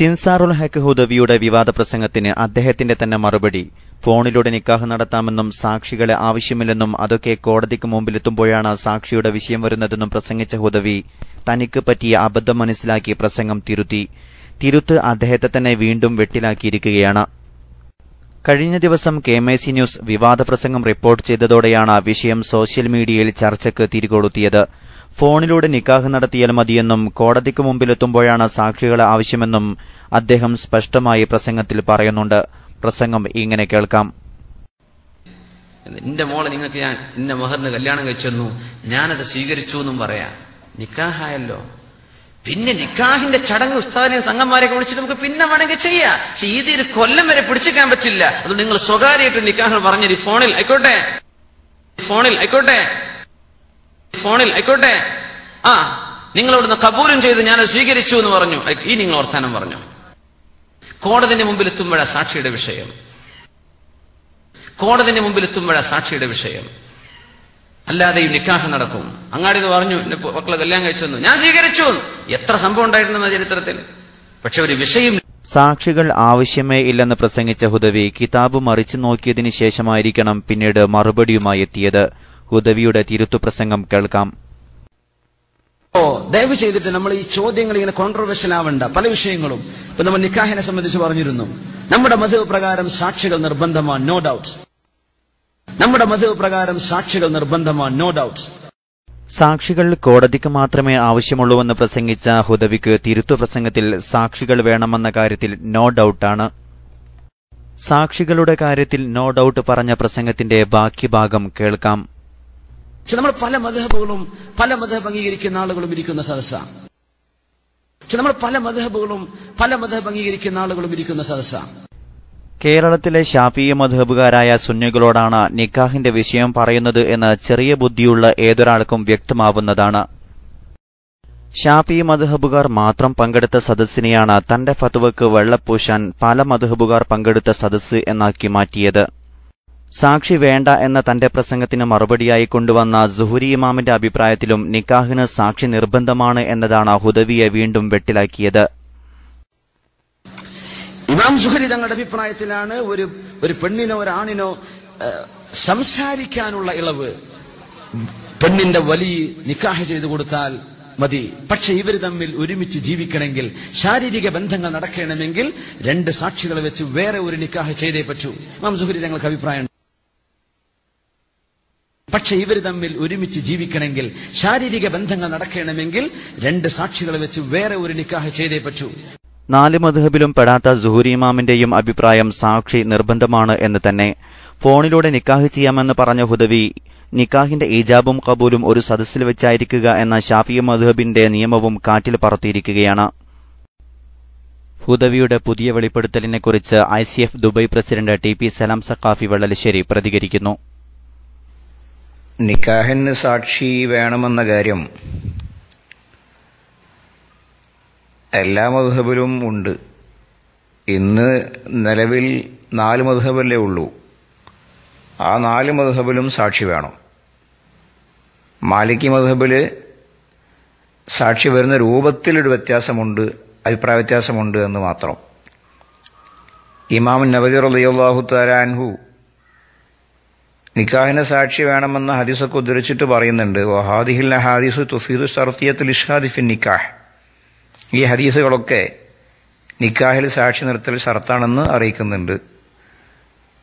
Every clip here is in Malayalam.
സിൻസാറുൽ ഹക്ക് ഹുദവിയുടെ വിവാദ പ്രസംഗത്തിന് അദ്ദേഹത്തിന്റെ തന്നെ മറുപടി. ഫോണിലൂടെ നിക്കാഹ് നടത്താമെന്നും സാക്ഷികളെ ആവശ്യമില്ലെന്നും അതൊക്കെ കോടതിക്ക് മുമ്പിലെത്തുമ്പോഴാണ് സാക്ഷിയുടെ വിഷയം വരുന്നതെന്നും പ്രസംഗിച്ച ഹുദവി തനിക്ക് പറ്റിയ അബദ്ധം മനസ്സിലാക്കി പ്രസംഗം തിരുത്തി. തിരുത്ത് അദ്ദേഹത്തെ തന്നെ വീണ്ടും വെട്ടിലാക്കിയിരിക്കുകയാണ്. കഴിഞ്ഞ ദിവസം കെ എം സി ന്യൂസ് വിവാദ പ്രസംഗം റിപ്പോർട്ട് ചെയ്തതോടെയാണ് വിഷയം സോഷ്യൽ മീഡിയയിൽ ചർച്ചയ്ക്ക് തിരികൊളുത്തിയത്. ഫോണിലൂടെ നിക്കാഹ് നടത്തിയാൽ മതിയെന്നും കോടതിക്ക് മുമ്പിലെത്തുമ്പോഴാണ് സാക്ഷികളെ ആവശ്യമെന്നും അദ്ദേഹം സ്പഷ്ടമായി പ്രസംഗത്തിൽ പറയുന്നുണ്ട്. പ്രസംഗം ഇങ്ങനെ കേൾക്കാം. എന്റെ മോളെ നിങ്ങൾക്ക് ഞാൻ ഇന്ന മഹറിന് കല്യാണം കഴിച്ചെന്നു ഞാനത് സ്വീകരിച്ചു എന്നും പറയാം. നിക്കാഹായല്ലോ. പിന്നെ നിക്കാഹിന്റെ ചടങ്ങ് ഉസ്താദിനെ സംഘന്മാരെയൊക്കെ വിളിച്ചിട്ട് നമുക്ക് പിന്നെ വേണമെങ്കിൽ ചെയ്യാം. പക്ഷെ ഇത് ഒരു കൊല്ലം വരെ പിടിച്ചേക്കാൻ പറ്റില്ല. അതുകൊണ്ട് നിങ്ങൾ സ്വകാര്യമായിട്ട് നിക്കാഹ് പറഞ്ഞിരി ഫോണിൽ ആയിക്കോട്ടെ. ഫോണിൽ ആയിക്കോട്ടെ. ഫോണിൽ ആയിക്കോട്ടെ. ആ നിങ്ങൾ അവിടുന്ന് കബൂലും ചെയ്ത് ഞാൻ സ്വീകരിച്ചു എന്ന് പറഞ്ഞു. ഈ നിങ്ങൾ വർത്താനം പറഞ്ഞു. കോടതിന്റെ മുമ്പിൽ എത്തുമ്പോഴാ സാക്ഷിയുടെ വിഷയം. കോടതിന്റെ മുമ്പിൽ എത്തുമ്പോഴാ സാക്ഷിയുടെ വിഷയം. അല്ലാതെ ഈ നിക്കാഹ് നടക്കും. അങ്ങാടി പറഞ്ഞു മക്കളെ കല്യാണം കഴിച്ചു തന്നു. ഞാൻ സ്വീകരിച്ചു എത്ര സംഭവം ഉണ്ടായിട്ടുണ്ടെന്ന ചരിത്രത്തിൽ. പക്ഷെ ഒരു വിഷയം സാക്ഷികൾ ആവശ്യമേ ഇല്ലെന്ന് പ്രസംഗിച്ച ഹുദവി കിതാബ് മറിച്ചു നോക്കിയതിനു ശേഷമായിരിക്കണം പിന്നീട് മറുപടിയുമായി എത്തിയത്. ഹുദവിയുടെ തിരുത്തു പ്രസംഗം കേൾക്കാം. ദയവ് ചെയ്തിട്ട് നമ്മൾ ഈ ചോദ്യങ്ങൾ ഇങ്ങനെ കോൺട്രവേഴ്ഷ്യൽ ആവണ്ട. പല വിഷയങ്ങളും. ഇപ്പൊ നമ്മൾ നിക്കാഹിനെ സംബന്ധിച്ച് പറഞ്ഞിരുന്നു. നമ്മുടെ മതവ് പ്രകാരം സാക്ഷികൾ നിർബന്ധമാണ് നോ ഡൗട്ട് നമ്മുടെ മതവ് പ്രകാരം സാക്ഷികൾ നിർബന്ധമാണ് നോ ഡൗട്ട് സാക്ഷികൾ കോടതിക്ക് മാത്രമേ ആവശ്യമുള്ളൂവെന്ന് പ്രസംഗിച്ച ഹുദവിക്ക് തിരുത്തു പ്രസംഗത്തിൽ സാക്ഷികൾ വേണമെന്ന കാര്യത്തിൽ നോ ഡൌട്ടാണ് സാക്ഷികളുടെ കാര്യത്തിൽ നോ ഡൌട്ട് പറഞ്ഞ പ്രസംഗത്തിന്റെ ബാക്കി ഭാഗം കേൾക്കാം. പക്ഷെ നമ്മൾ പല മധബുകളും പല മധബ് അംഗീകരിക്കുന്ന ആളുകളും ഇരിക്കുന്ന സദസ്സാണ് പക്ഷെ നമ്മൾ പല മധബുകളും പല മധബ് അംഗീകരിക്കുന്ന ആളുകളും ഇരിക്കുന്ന സദസ്സാണ് കേരളത്തിലെ ഷാഫിയ മധബുകാരായ സുന്നികളോടാണ് നിക്കാഹിന്റെ വിഷയം പറയുന്നത് എന്ന് ചെറിയ ബുദ്ധിയുള്ള ഏതൊരാൾക്കും വ്യക്തമാവുന്നതാണ്. ഷാഫി മധുഹബുകാർ മാത്രം പങ്കെടുത്ത സദസ്സിനെയാണ് തന്റെ ഫത്വക്ക് വെള്ളപ്പൂശാൻ പല മധുഹബുകാർ പങ്കെടുത്ത സദസ്സ് എന്നാക്കി മാറ്റിയത്. സാക്ഷി വേണ്ട എന്ന തന്റെ പ്രസംഗത്തിന് മറുപടിയായി കൊണ്ടുവന്ന സുഹുരി ഇമാമിന്റെ അഭിപ്രായത്തിലും നിക്കാഹിന് സാക്ഷി നിർബന്ധമാണ് എന്നതാണ് ഹുദവിയെ വീണ്ടും വെട്ടിലാക്കിയത്. ഇമാം സുഹരി തങ്ങളുടെ അഭിപ്രായത്തിലാണ് ഒരു ഒരു പെണ്ണിനോ ഒരാണിനോ സംസാരിക്കാനുള്ള ഇളവ്. പെണ്ണിന്റെ വലിയ നിക്കാഹ് ചെയ്തു കൊടുത്താൽ മതി. പക്ഷെ ഇവർ തമ്മിൽ ഒരുമിച്ച് ജീവിക്കണമെങ്കിൽ ശാരീരിക ബന്ധങ്ങൾ നടക്കണമെങ്കിൽ രണ്ട് സാക്ഷികളെ വെച്ച് വേറെ ഒരു നിക്കാഹ് ചെയ്തേ പറ്റൂ. ഇമാം സുഹരി തങ്ങൾക്ക് അഭിപ്രായം പക്ഷെ ഇവർ തമ്മിൽ ഒരുമിച്ച് ജീവിക്കണമെങ്കിൽ ശാരീരിക ബന്ധങ്ങൾ നടക്കണമെങ്കിൽ രണ്ട് സാക്ഷികളെ വെച്ച് വേറെ ഒരു നിക്കാഹ് ചെയ്തേ പറ്റൂ. നാല് മധുഹബിലും പെടാത്ത സുഹൂരി ഇമാമിന്റെയും അഭിപ്രായം സാക്ഷി നിർബന്ധമാണ് എന്ന് തന്നെ ഫോണിലൂടെ നിക്കാഹ് ചെയ്യാമെന്ന് പറഞ്ഞ ഹുദവി നിക്കാഹിന്റെ ഈജാബും കബൂലും ഒരു സദസ്സിൽ വെച്ചായിരിക്കുക എന്ന ഷാഫി മധുഹബിന്റെ നിയമവും കാറ്റിൽ പറത്തിയിരിക്കുകയാണ്. ഹുദവിയുടെ പുതിയ വെളിപ്പെടുത്തലിനെക്കുറിച്ച് ICF Dubai president T P Salam Saqafi Vellalassery പ്രതികരിക്കുന്നു. നിക്കാഹിന് സാക്ഷി വേണമെന്ന കാര്യം എല്ലാ മധുഹബിലും ഉണ്ട്. ഇന്ന് നിലവിൽ നാല് മധുഹബല്ലേ ഉള്ളൂ. ആ നാല് മധുഹബിലും സാക്ഷി വേണം. മാലിക്കി മധുഹബിൽ സാക്ഷി വരുന്ന രൂപത്തിലൊരു വ്യത്യാസമുണ്ട് അഭിപ്രായ വ്യത്യാസമുണ്ട് എന്ന് മാത്രം. ഇമാം നബി താരാൻഹു നിക്കാഹിന് സാക്ഷി വേണമെന്ന ഹദീസൊക്കെ ഉദ്ധരിച്ചിട്ട് പറയുന്നുണ്ട്. ഹാദിഹിൽ ഹാദീസ് തുഫീദു സർത്തിയത്തിൽ ഇഷാദിഫിൻ നിക്കാഹ്. ഈ ഹദീസുകളൊക്കെ നിക്കാഹിൽ സാക്ഷി നിർത്തൽ ഷർത്താണെന്ന് അറിയിക്കുന്നുണ്ട്.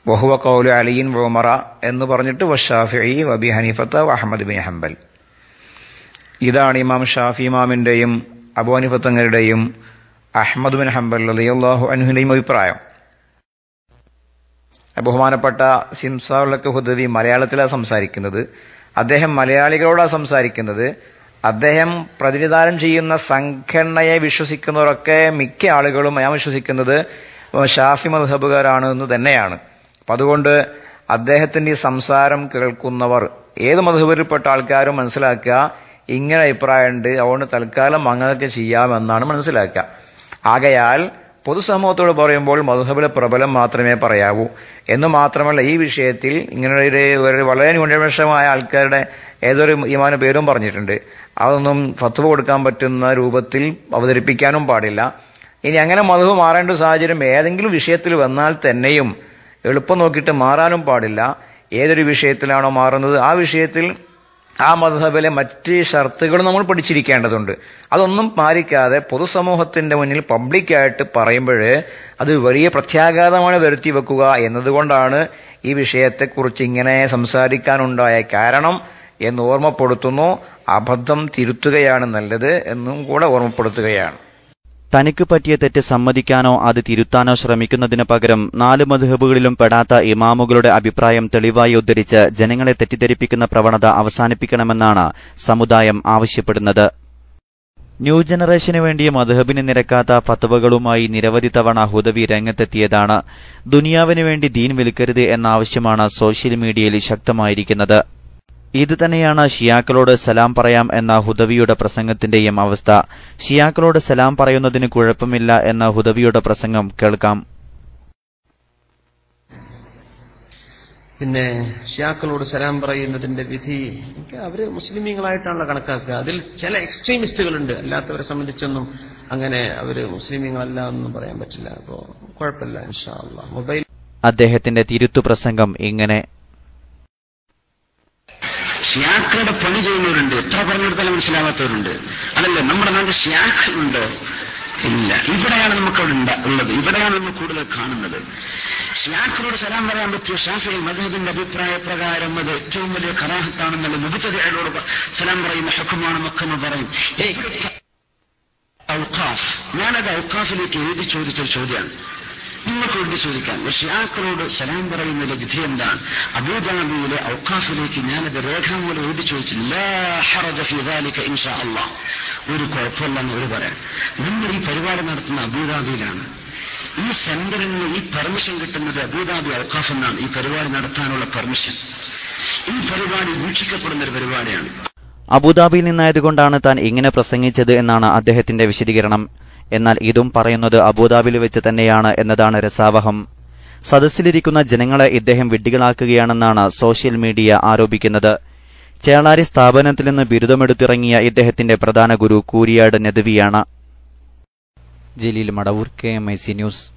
വഹുവ കൗലു അലിയിൻ വോമറ എന്ന് പറഞ്ഞിട്ട് വഷാഫി വബി ഹനീഫത്ത അഹമ്മദ് ബിൻ ഹംബൽ. ഇതാണ് ഇമാം ഷാഫി ഇമാമിന്റെയും അബു ഹനീഫത്തങ്ങളുടെയും അഹമ്മദ് ബിൻ ഹംബൽ അലിയല്ലാഹു അനുഹിന്റെയും അഭിപ്രായം. ബഹുമാനപ്പെട്ട സിംസാറുലക്ക് ഹുദവി മലയാളത്തിലാണ് സംസാരിക്കുന്നത്. അദ്ദേഹം മലയാളികളോടാണ് സംസാരിക്കുന്നത്. അദ്ദേഹം പ്രതിനിധാനം ചെയ്യുന്ന സംഘടനയെ വിശ്വസിക്കുന്നവരൊക്കെ മിക്ക ആളുകളും ഞാൻ വിശ്വസിക്കുന്നത് ഷാഫി മധബുകാരാണ് എന്ന് തന്നെയാണ്. അപ്പം അതുകൊണ്ട് അദ്ദേഹത്തിന്റെ ഈ സംസാരം കേൾക്കുന്നവർ ഏത് മധുബരിൽപ്പെട്ട ആൾക്കാരും മനസ്സിലാക്കുക ഇങ്ങനെ അഭിപ്രായമുണ്ട് അതുകൊണ്ട് തൽക്കാലം അങ്ങനെയൊക്കെ ചെയ്യാമെന്നാണ് മനസ്സിലാക്കുക. ആകയാൽ പൊതുസമൂഹത്തോട് പറയുമ്പോൾ മധുഹബിലെ പ്രബലം മാത്രമേ പറയാവൂ. എന്ന് മാത്രമല്ല ഈ വിഷയത്തിൽ ഇങ്ങനെ ഒരു വളരെ ന്യൂനപക്ഷമായ ആൾക്കാരുടെ ഏതൊരു ഇമാന പേരും പറഞ്ഞിട്ടുണ്ട്. അതൊന്നും ഫത്വ കൊടുക്കാൻ പറ്റുന്ന രൂപത്തിൽ അവതരിപ്പിക്കാനും പാടില്ല. ഇനി അങ്ങനെ മധു മാറേണ്ട സാഹചര്യം ഏതെങ്കിലും വിഷയത്തിൽ വന്നാൽ തന്നെയും എളുപ്പം നോക്കിയിട്ട് മാറാനും പാടില്ല. ഏതൊരു വിഷയത്തിലാണോ മാറുന്നത് ആ വിഷയത്തിൽ ആ മധുഹബിലെ മറ്റ് ഷർത്തുകൾ നമ്മൾ പഠിച്ചിരിക്കേണ്ടതുണ്ട്. അതൊന്നും പാലിക്കാതെ പൊതുസമൂഹത്തിന്റെ മുന്നിൽ പബ്ലിക്കായിട്ട് പറയുമ്പോൾ അത് വലിയ പ്രത്യാഘാതമാണ് വരുത്തി വെക്കുക എന്നതുകൊണ്ടാണ് ഈ വിഷയത്തെക്കുറിച്ച് ഇങ്ങനെ സംസാരിക്കാനുണ്ടായ കാരണം എന്ന് ഓർമ്മപ്പെടുത്തുന്നു. അബദ്ധം തിരുത്തുകയാണ് നല്ലത് എന്നും കൂടെ ഓർമ്മപ്പെടുത്തുകയാണ്. തനിക്ക് പറ്റിയ തെറ്റ് സമ്മതിക്കാനോ അത് തിരുത്താനോ ശ്രമിക്കുന്നതിന് പകരം നാല് മധുഹബുകളിലും പെടാത്ത ഇമാമുകളുടെ അഭിപ്രായം തെളിവായി ഉദ്ധരിച്ച് ജനങ്ങളെ തെറ്റിദ്ധരിപ്പിക്കുന്ന പ്രവണത അവസാനിപ്പിക്കണമെന്നാണ് സമുദായം ആവശ്യപ്പെടുന്നത്. ന്യൂ ജനറേഷന് വേണ്ടി മധുഹബിന് നിരക്കാത്ത ഫത്തവകളുമായി നിരവധി തവണ ഹുദവി രംഗത്തെത്തിയതാണ്. ദുനിയാവിനു വേണ്ടി ദീൻ വിൽക്കരുത് എന്ന ആവശ്യമാണ് സോഷ്യൽ മീഡിയയിൽ ശക്തമായിരിക്കുന്നത്. ഇത് തന്നെയാണ് ഷിയാക്കളോട് സലാം പറയാം എന്ന ഹുദവിയുടെ പ്രസംഗത്തിന്റെയും അവസ്ഥ. ഷിയാക്കളോട് സലാം പറയുന്നതിന് കുഴപ്പമില്ല എന്ന ഹുദവിയുടെ പ്രസംഗം കേൾക്കാം. പിന്നെ ഷിയാക്കളോട് സലാം പറയുന്നതിന്റെ വിധി അവർ മുസ്ലിമീങ്ങളായിട്ടാണല്ലോ കണക്കാക്കുക. അതിൽ ചില എക്സ്ട്രീമിസ്റ്റുകളുണ്ട്. അല്ലാത്തവരെ സംബന്ധിച്ചൊന്നും അങ്ങനെ അവർ മുസ്ലിമീങ്ങളല്ല എന്നും പറയാൻ പറ്റില്ല. അപ്പോ കുഴപ്പമില്ല ഇൻഷാ അള്ളാഹ് മൊബൈൽ അദ്ദേഹത്തിന്റെ തിരുത്തു പ്രസംഗം ഇങ്ങനെ. ഷിയാക്കളുടെ പണി ചെയ്യുന്നവരുണ്ട്. എത്ര പറഞ്ഞെടുത്താലും മനസ്സിലാവാത്തവരുണ്ട്. അതല്ലേ നമ്മുടെ നാട്ടിൽ ഉണ്ട്? ഇല്ല. ഇവിടെയാണ് നമുക്ക് അവിടെ ഉള്ളത്. ഇവിടെയാണ് നമ്മൾ കൂടുതൽ കാണുന്നത്. ഷിയാക്കളോട് സലാം പറയാൻ പറ്റിയ ഷാഫി മദീബിന്റെ അഭിപ്രായ പ്രകാരം അത് ഏറ്റവും വലിയ കറാഹത്താണെന്നുള്ള മുബത്തതയോട് സലാം പറയുന്ന ഹക്കുമാണ് മക്കെന്ന് പറയും. ഔഖാഫ് ഞാനത് ഔഖാഫിലേക്ക് എഴുതി ചോദിച്ചൊരു ചോദ്യമാണ്. നിങ്ങൾക്ക് ചോദിക്കാം ചോദിക്കാൻ ഷിയാക്കളോട് സലാം പറയുന്നതിലെ വിധി എന്താണ്? അബൂദാബിയിലെ ഔഖാഫിലേക്ക് ഞാനത് രേഖാമൂലം എഴുതി ചോദിച്ചില്ല. അള്ളാഹ് ഒരു കുഴപ്പമില്ലെന്ന് അവർ പറയാം. നമ്മൾ ഈ പരിപാടി നടത്തുന്ന അബൂദാബിയിലാണ്. ഈ സെന്ററിൽ നിന്ന് ഈ പെർമിഷൻ കിട്ടുന്നത് അബൂദാബി ഔക്കാഫ് എന്നാണ്. ഈ പരിപാടി നടത്താനുള്ള പെർമിഷൻ. ഈ പരിപാടി വീക്ഷിക്കപ്പെടുന്ന ഒരു പരിപാടിയാണ്. അബുദാബിയിൽ നിന്നായതുകൊണ്ടാണ് താൻ ഇങ്ങനെ പ്രസംഗിച്ചത് എന്നാണ് അദ്ദേഹത്തിന്റെ വിശദീകരണം. എന്നാൽ ഇതും പറയുന്നത് അബുദാബിയിൽ വെച്ച് തന്നെയാണ് എന്നതാണ് രസാവഹം. സദസ്സിലിരിക്കുന്ന ജനങ്ങളെ ഇദ്ദേഹം വിഡ്ഢികളാക്കുകയാണെന്നാണ് സോഷ്യൽ മീഡിയ ആരോപിക്കുന്നത്. ചേളാരി സ്ഥാപനത്തിൽ നിന്ന് ബിരുദമെടുത്തിറങ്ങിയ ഇദ്ദേഹത്തിന്റെ പ്രധാന ഗുരു Kooriyad നദവിയാണ്. Jaleel Madavoor K M I C news.